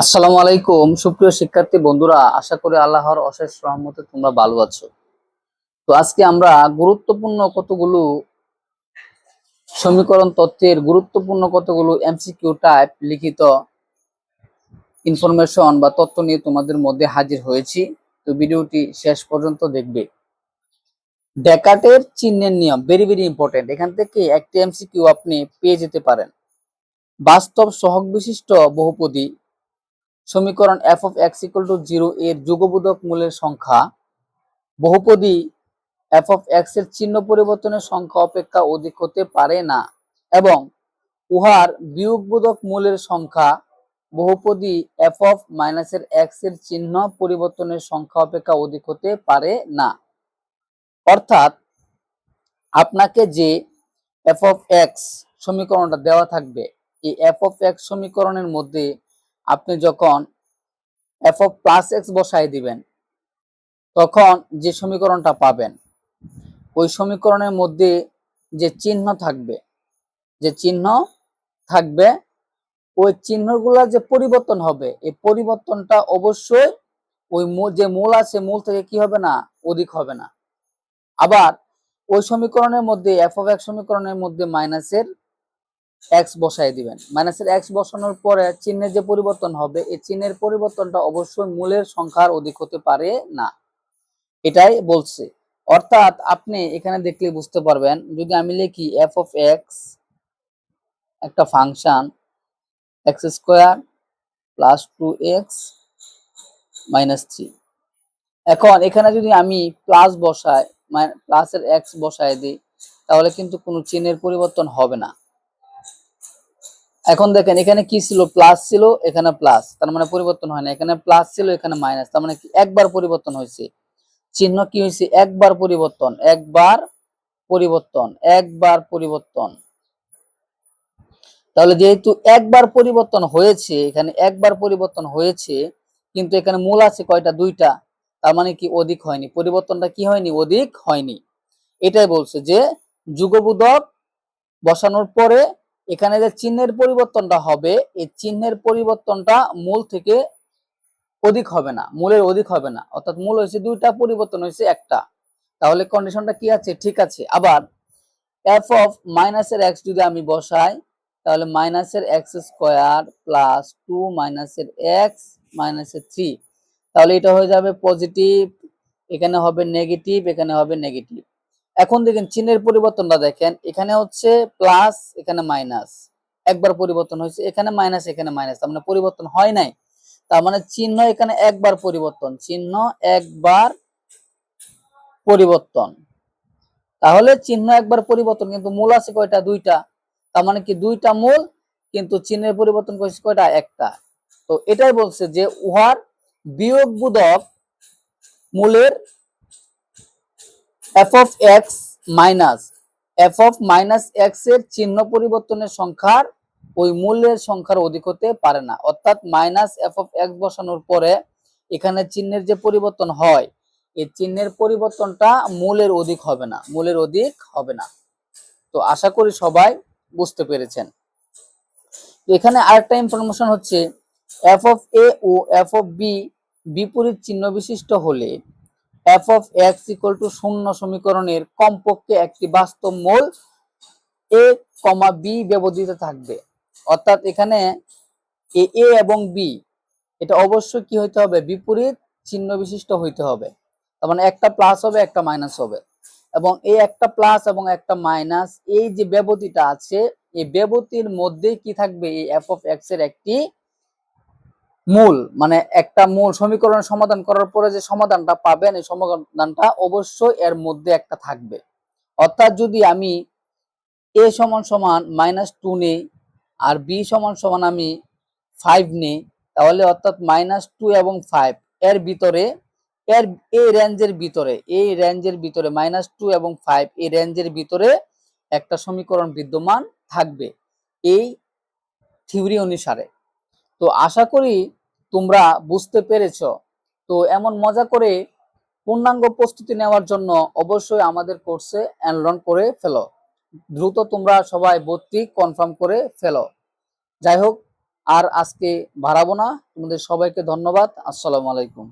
আসসালামু আলাইকুম। সুপ্রিয় শিক্ষার্থী বন্ধুরা, আশা করি আল্লাহর অশেষ রহমতে তোমরা ভালো আছো। তো আজকে আমরা গুরুত্বপূর্ণ কতগুলো সমীকরণ তত্ত্বের গুরুত্বপূর্ণ কতগুলো এমসিকিউ টাইপ লিখিত ইনফরমেশন বা তথ্য নিয়ে তোমাদের মধ্যে হাজির হয়েছি। তো ভিডিওটি শেষ পর্যন্ত দেখবে। ডেকাটের চিহ্নের নিয়ম ভেরি ভেরি ইম্পর্টেন্ট এখান থেকে একটি এমসিকিউ আপনি পেয়ে যেতে পারেন। বাস্তব সহগ বিশিষ্ট বহুপদী সমীকরণ F of X equal to zero এর যুগবোধক মূলের সংখ্যা, বহুপদী এফ অফ এক্সের চিহ্ন পরিবর্তনের সংখ্যা অপেক্ষা অধিক হতে পারে না এবং উহার বিয়োগবোধক মূলের সংখ্যা, বহুপদী এফ অফ মাইনাসের এক্সের চিহ্ন পরিবর্তনের সংখ্যা অপেক্ষা অধিক হতে পারে না। অর্থাৎ আপনাকে যে এফ অফ এক্স সমীকরণটা দেওয়া থাকবে, এই এফ অফ এক্স সমীকরণের মধ্যে আপনি যখন এফ অফ প্লাস এক্স বসাই দিবেন, তখন যে সমীকরণটা পাবেন, ওই সমীকরণের মধ্যে যে চিহ্ন থাকবে, যে চিহ্ন থাকবে, ওই চিহ্নগুলো যে পরিবর্তন হবে, এই পরিবর্তনটা অবশ্যই ওই যে মূল আছে, মূল থেকে কি হবে না, অধিক হবে না। আবার ওই সমীকরণের মধ্যে এফ অফ এক্স সমীকরণের মধ্যে মাইনাসের এক্স বসাই দিবেন। মাইনাসের এক্স বসানোর পরে চিহ্নের যে পরিবর্তন হবে, এই চিহ্নের পরিবর্তনটা অবশ্যই মূলের সংখ্যার অধিক হতে পারে না। এটাই বলছে। অর্থাৎ আপনি এখানে দেখলে বুঝতে পারবেন, যদি আমি লিখি এফ অফ এক্স একটা function X square plus two X minus three এখন এখানে যদি আমি প্লাস বসাই প্লাসের এক্স বসাই দিই, তাহলে কিন্তু কোনো চিহ্নের পরিবর্তন হবে না। এখন দেখেন, এখানে কি ছিল? প্লাস ছিল, এখানে প্লাস তার মানে পরিবর্তন হয় না। এখানে প্লাস ছিল, এখানে মাইনাস তার মানে একবার পরিবর্তন হয়েছে। চিহ্ন কি হয়েছে? একবার পরিবর্তন। একবার পরিবর্তন। একবার পরিবর্তন। তাহলে যেহেতু একবার পরিবর্তন হয়েছে, এখানে একবার পরিবর্তন হয়েছে, কিন্তু এখানে মূল আছে কয়টা? দুইটা। তার মানে কি? অধিক হয়নি। পরিবর্তনটা কি হয়নি? অধিক হয়নি। এটাই বলছে যে যুগবোধক বসানোর পরে এখানে যে চিহ্নের পরিবর্তনটা হবে, এই চিহ্নের পরিবর্তনটা মূল থেকে অধিক হবে না, মূলের অধিক হবে না। অর্থাৎ মূল হয়েছে দুইটা, পরিবর্তন হয়েছে একটা। তাহলে কন্ডিশনটা কি আছে? ঠিক আছে। আবার এফ অফ মাইনাসের এক্স যদি আমি বসাই, তাহলে মাইনাসের এক্স স্কোয়ার প্লাস টু মাইনাসের এক্স মাইনাসের থ্রি তাহলে এটা হয়ে যাবে পজিটিভ এখানে হবে নেগেটিভ এখানে হবে নেগেটিভ এখন দেখেন চিহ্নের পরিবর্তনটা দেখেন, এখানে হচ্ছে প্লাস এখানে মাইনাস একবার পরিবর্তন হয়েছে, এখানে মাইনাস এখানে মাইনাস তার মানে পরিবর্তন হয় নাই। তার মানে চিহ্ন এখানে একবার পরিবর্তন, চিহ্ন একবার পরিবর্তন। তাহলে চিহ্ন একবার পরিবর্তন, কিন্তু মূল আছে কয়টা? দুইটা। তার মানে কি দুইটা মূল, কিন্তু চিহ্নের পরিবর্তন করেছে কয়টা? একটা। তো এটাই বলছে যে উহার বিয়োগ বুদক মূলের F of X minus F of minus এক্সের চিহ্ন পরিবর্তনের সংখ্যার ওই মূলের সংখ্যার অধিক হতে পারে না। অর্থাৎ মাইনাস এফ অফ এক্স বসানোর পরে এখানে চিহ্নের যে পরিবর্তন হয়, এই চিহ্নের পরিবর্তনটা মূলের অধিক হবে না, মূলের অধিক হবে না। তো আশা করি সবাই বুঝতে পেরেছেন। এখানে আরেকটা ইনফরমেশন হচ্ছে এফ অফ এ ও এফ অফ বি বিপরীত চিহ্ন বিশিষ্ট হলে F of X equal to শূন্য সমীকরণের কমপক্ষে একটি বাস্তব মূল এ কমা বি ব্যবহৃত থাকবে। অর্থাৎ এখানে এ এ এবং বি এটা অবশ্যই কি হইতে হবে? বিপরীত চিহ্ন বিশিষ্ট হইতে হবে। তার মানে একটা প্লাস হবে, একটা মাইনাস হবে। এবং এই একটা প্লাস এবং একটা মাইনাস এই যে ব্যবধিটা আছে, এই ব্যবধির মধ্যে কি থাকবে? এই এফ অফ এক্সের একটি মূল মানে একটা মূল সমীকরণ সমাধান করার পরে যে সমাধানটা পাবেন, এই সমাধানটা অবশ্যই এর মধ্যে একটা থাকবে। অর্থাৎ যদি আমি এ সমান সমান মাইনাস টু নেই আর বি সমান সমান আমি ফাইভ নেই, তাহলে অর্থাৎ মাইনাস টু এবং ফাইভ এর ভিতরে, এর এই রেঞ্জের ভিতরে এই রেঞ্জের ভিতরে মাইনাস টু এবং ফাইভ এই রেঞ্জের ভিতরে একটা সমীকরণ বিদ্যমান থাকবে এই থিওরি অনুসারে। তো আশা করি তোমরা বুঝতে পেরেছ। তো এমন মজা করে পূর্ণাঙ্গ প্রস্তুতি নেওয়ার জন্য অবশ্যই আমাদের কোর্সে অ্যানলন করে ফেলো। দ্রুত তোমরা সবাই ভর্তি কনফার্ম করে ফেলো। যাই হোক, আর আজকে ভাড়াবো না। তোমাদের সবাইকে ধন্যবাদ। আসসালামু আলাইকুম।